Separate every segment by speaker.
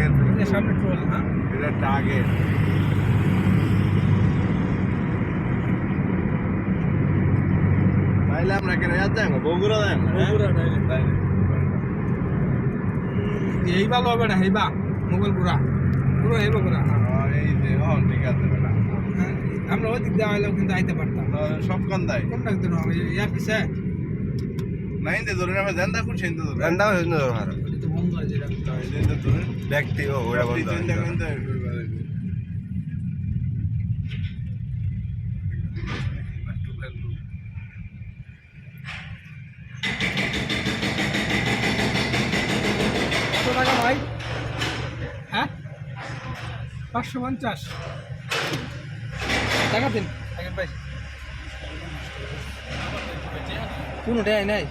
Speaker 1: Target
Speaker 2: এটা সামনে troll হ্যাঁ?
Speaker 1: এটা টার্গেট তাইলে আমরা কেন যাচ্ছি বগুড়া দেন
Speaker 2: হ্যাঁ?
Speaker 1: বগুড়া তাইলে
Speaker 2: এইবা লবে না এইবা মোগল গুড়া পুরো এইবা গুড়া হ্যাঁ।
Speaker 1: এই যে হ ঠিক আছে বেটা
Speaker 2: হ্যাঁ, আমরা ওই দিক দিয়ে আইলেও কিন্তু আইতে পারতাম।
Speaker 1: সব কোন দায়।
Speaker 2: কোন ডাক হবে ইয়া পিছে?
Speaker 1: নাই দে ধরে আমরা জানতা কোন সেন্দা ধরে। জানতা সেন্দা ধরে দেখতেই ওরা
Speaker 2: বন্ধ টাকা ভাই হ্যাঁ পাঁচশো পঞ্চাশ। টাকা দিন। আগের ভাই কোনোটাই নাই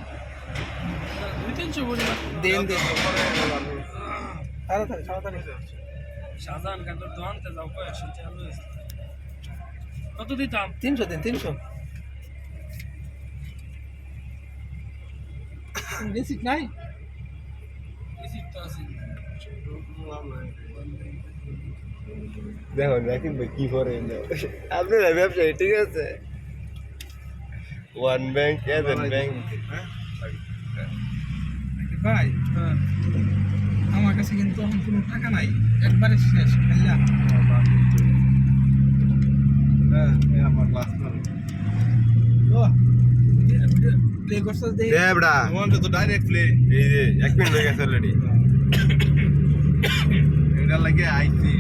Speaker 2: দিন দিন। তাড়াতাড়ি তাড়াতাড়ি।
Speaker 3: শাহজাহান কাকুর দোকানতে যাও কয় আসে চালু। কত দিতাম?
Speaker 2: তিনশো দিন তিনশো। রিসিট নাই?
Speaker 3: রিসিপ্ট তো আছে।
Speaker 4: দেখো দেখেন ভাই কি করে আপনারা ব্যবসায়ী ঠিক আছে? ওয়ান ব্যাংক এভেন ব্যাংক
Speaker 2: ভাই। আমার কাছে কিন্তু এখন কোনো টাকা নাই। একবারে শেষ খাইলা
Speaker 1: হ্যাঁ আমার ক্লাস
Speaker 2: ও প্লে করছ দে
Speaker 4: দেবড়া।
Speaker 1: তোমার তো ডাইরেক্ট প্লে
Speaker 4: এই যে এক মিনিট হয়ে গেছে অলরেডি
Speaker 1: এটা লাগে আইছি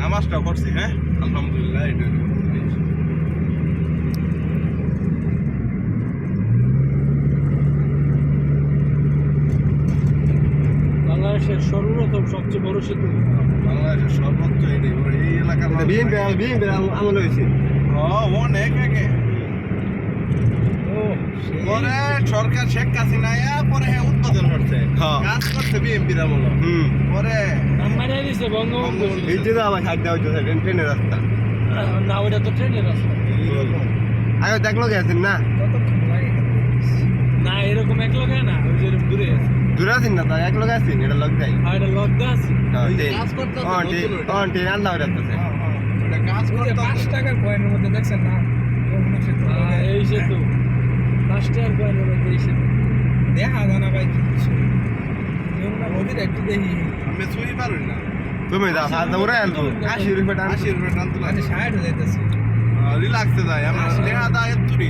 Speaker 1: নামাজটা করছি হ্যাঁ? আলহামদুলিল্লাহ এটা
Speaker 3: বাংলাদেশের সর্বপ্রথম সবচেয়ে বড় সেতু?
Speaker 1: বাংলাদেশের সর্বোচ্চ এই এলাকার
Speaker 4: বিএনপি বিএনপি আমল হয়েছে।
Speaker 1: অনেক আগে। পরে সরকার শেখ হাসিনা পরে হ্যাঁ উৎপাদন করছে। কাজ করছে বিএনপির আমল। পরে
Speaker 3: নাম্বারে দিছে বঙ্গবন্ধু
Speaker 1: বঙ্গবন্ধু।
Speaker 4: এই যে আবার সাইড দেওয়া হচ্ছে ট্রেনের রাস্তা।
Speaker 3: না ওটা তো ট্রেনের রাস্তা।
Speaker 4: আগে দেখল গেছেন না?
Speaker 3: না এরকম এক লগে না ওই যে দূরে আছে।
Speaker 4: দূরে আছেন না তাই? এক লোক আছেন এটা লোক যাই
Speaker 3: আর এটা লক দেওয়া আছে।
Speaker 1: ওই যে কাজ করতেছে নতুন ওইটা।
Speaker 4: ট্রেন হয়ে
Speaker 2: হ্যাঁ, হ্যাঁ। ওই যে পাঁচ টাকার কয়েনের মধ্যে দেখছেন না? লাগে।
Speaker 3: এই সেতু। পাঁচ টাকার কয়েনের মধ্যে এই সেতু।
Speaker 2: দেখা যায় না ভাই কিছু যমুনা একটু দেখি।
Speaker 1: আমি ছুঁই পারুন না।
Speaker 4: তুমি যা ফাঁস দৌড়ে আনতো। আশি রুপে
Speaker 1: আশি রুপে টান তুলা।
Speaker 2: মানে ষাট হয়ে যাইতেছে।
Speaker 1: রিল্যাক্সে যায় আমরা
Speaker 2: আশি।
Speaker 1: টেহা দা এত্তুরি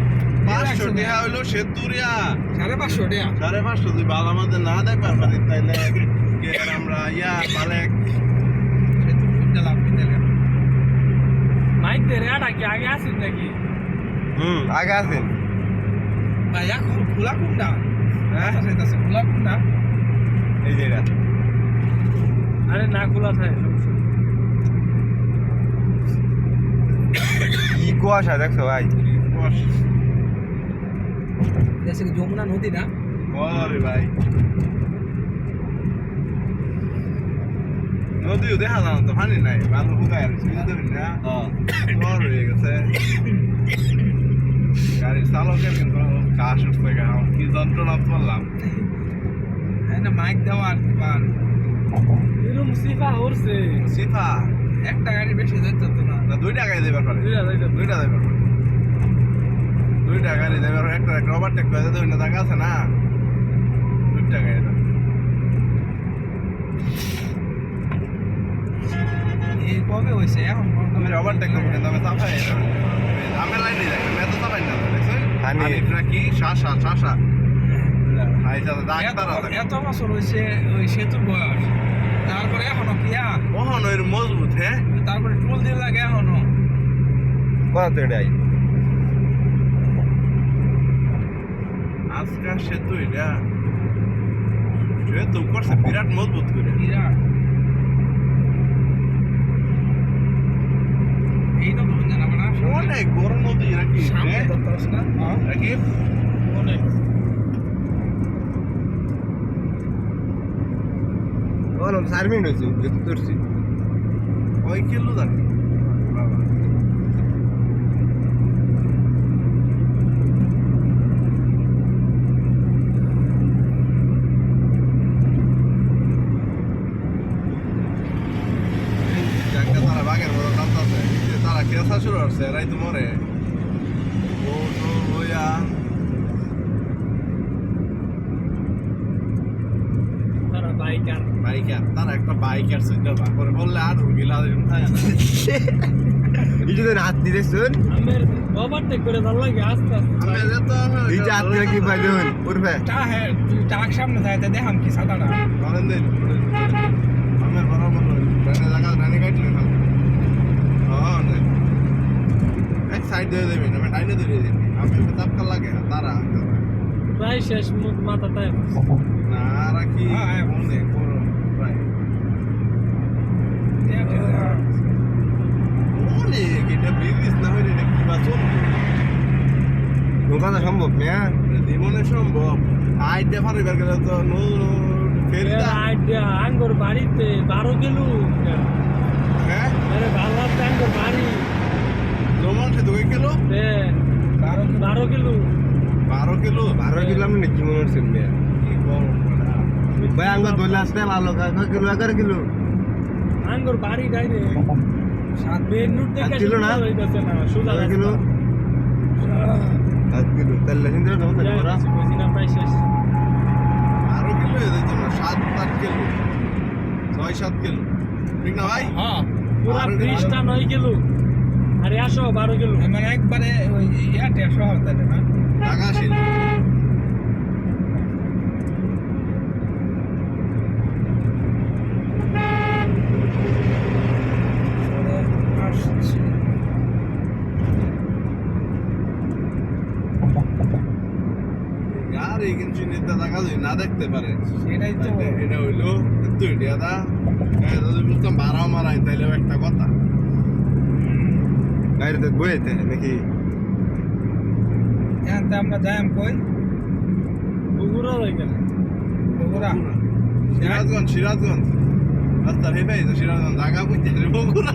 Speaker 1: পাঁচশো
Speaker 2: যায়।
Speaker 1: হইল সেতুরিয়া।
Speaker 2: সাড়ে পাঁচশো টাকা।
Speaker 1: সাড়ে পাঁচশো যদি ভালো আমাদের না দেয় পারবা তাইলে আমরা ইয়া বালেক।
Speaker 2: সেতু ফুটটা লাভ নিতে গেলে
Speaker 3: মাইক দে আগে আসিস নাকি?
Speaker 4: হুম আগে আছেন
Speaker 2: ভাই খোলা কোনটা
Speaker 1: হ্যাঁ?
Speaker 2: সেটাছে খোলা কোনটা
Speaker 4: এই যে এটা।
Speaker 3: আরে না খোলা থাকে
Speaker 4: কি কুয়াশা দেখছ ভাই?
Speaker 2: দেশে কি যমুনা নদী না?
Speaker 1: ওরে ভাই। নদীও দেখা যাও তো পানি নাই ভালো হুকায় আর সুবিধা দেবেন না। জ্বর হয়ে গেছে। গাড়ির চালকের কিন্তু কাশ উঠছে গা কি যন্ত্রণা করলাম।
Speaker 2: হ্যাঁ না মাইক দেওয়া আর কি পার।
Speaker 3: এরকম সিফা হরছে।
Speaker 1: সিফা?
Speaker 2: একটা গাড়ি বেশি যেতে হতো না।
Speaker 1: না দুই টাকায় দেবার পারে।
Speaker 3: দুইটা দুইটা
Speaker 1: দুইটা দেবার পারে। দুইটা গাড়ি দেবার পারে একটা একটা ওভারটেক করে আছে না?
Speaker 2: এই কবে হয়েছে এখন
Speaker 1: ওভারটেক করব কিন্তু আমি চাপাই আমি লাইনে যাই আমি এত চাপাই না দেখছেন? শাসা শাসা
Speaker 2: এত- বছর হয়েছে ওই সেতুর বয়স। তারপরে এখনও কিয়া
Speaker 1: মজবুত হ্যাঁ?
Speaker 2: তারপরে টুল দিয়ে লাগে এখনও।
Speaker 4: কত এটাই
Speaker 1: আজকাল সেতু এটা। সেতু করছে বিরাট মজবুত করে।
Speaker 2: বিরাট।
Speaker 1: অনেক বড় নদী নাকি? হ্যাঁ?
Speaker 2: হ্যাঁ।
Speaker 1: নাকি?
Speaker 3: অনেক।
Speaker 4: বলো চার মিনিট হয়েছে যেহেতু ধরছি।
Speaker 1: ওই কিলো জানি করছে এরাই তো মরে ও তো হইয়া
Speaker 3: তারা বাইকার
Speaker 1: বাইকার তার একটা বাইকার বার করে বললে আর গিলা থাকে না
Speaker 4: এই যে হাত দিতে শুন
Speaker 3: আমের ওভারটেক করে তার লাগে আস্তে আস্তে
Speaker 1: আমি এদের তো
Speaker 4: এই যে হাত দিলে কি পাই দেখুন উঠবে
Speaker 2: টা হ্যাঁ টাক সামনে যায় তা দেখাম কি সাদাটা
Speaker 1: করেন দিন আমার বরাবর ডানে লাগা ডানে কাটলে না হ্যাঁ নে এক সাইড দিয়ে দেবেন আমি ডাইনে দিয়ে দিবি। আমি তাপকা লাগে তারা
Speaker 3: প্রায় শেষ মুখ মাথা তাই
Speaker 1: না রাখি। মনে করো প্রায়। মনে এটা বিজনেস না হইলে এটা কি বা চলবে?
Speaker 4: নৌকা তো সম্ভব না?
Speaker 1: জীবনে সম্ভব। আইডিয়া ফারিবার গেলে তো নো না
Speaker 3: আইডিয়া আঙ্গুর বাড়িতে বারো গেলু
Speaker 1: হ্যাঁ?
Speaker 3: আরে ভালো আঙ্গুর বাড়ি।
Speaker 1: জমান সে তোকে কিলো?
Speaker 3: দে
Speaker 2: বারো
Speaker 3: বারো গেলু
Speaker 1: বারো কিলো?
Speaker 4: বারো কিলো আমি নাকি মনে হচ্ছে মেয়ে।
Speaker 1: কি গরম পড়া।
Speaker 4: ভাই আঙ্গ দোলে আসতে ভালো। কয় কিলো? এগারো কিলো?
Speaker 3: আঙ্গুর বাড়ি ডাইরে
Speaker 2: সাত
Speaker 3: মেন রুট
Speaker 4: আর
Speaker 3: থেকে
Speaker 4: ছিল না?
Speaker 3: হইতাছে না সোজা
Speaker 4: কিলো? সাত কিলো। তাহলে চিন্তা যাব তাহলে ওরা
Speaker 3: বুঝি না প্রায় শেষ।
Speaker 1: বারো কিলো হয়ে যেত না কিলো। ছয় সাত কিলো। ঠিক না ভাই?
Speaker 2: হ্যাঁ।
Speaker 3: পুরা
Speaker 1: গেলু।
Speaker 3: গেলু আরে আসো বারো গেলু
Speaker 2: মানে একবারে ওই ইয়াতে শহর তাহলে না?
Speaker 1: টাকা ছিল কিন্তু নিতে টাকা যদি না দেখতে পারে।
Speaker 2: সেটাই তো।
Speaker 1: এটা- হইল দুই যদি বুঝতাম বারো মারাই তাইলেও একটা কথা।
Speaker 4: গাড়ি তো বইতে নাকি?
Speaker 2: হ্যাঁ তা আমরা যাই কই?
Speaker 3: বগুড়া গেল।
Speaker 2: বগুড়া।
Speaker 1: সিরাজগঞ্জ সিরাজগঞ্জ। রাস্তার হেঁটে সিরাজগঞ্জ জায়গা বুঝতে বগুড়া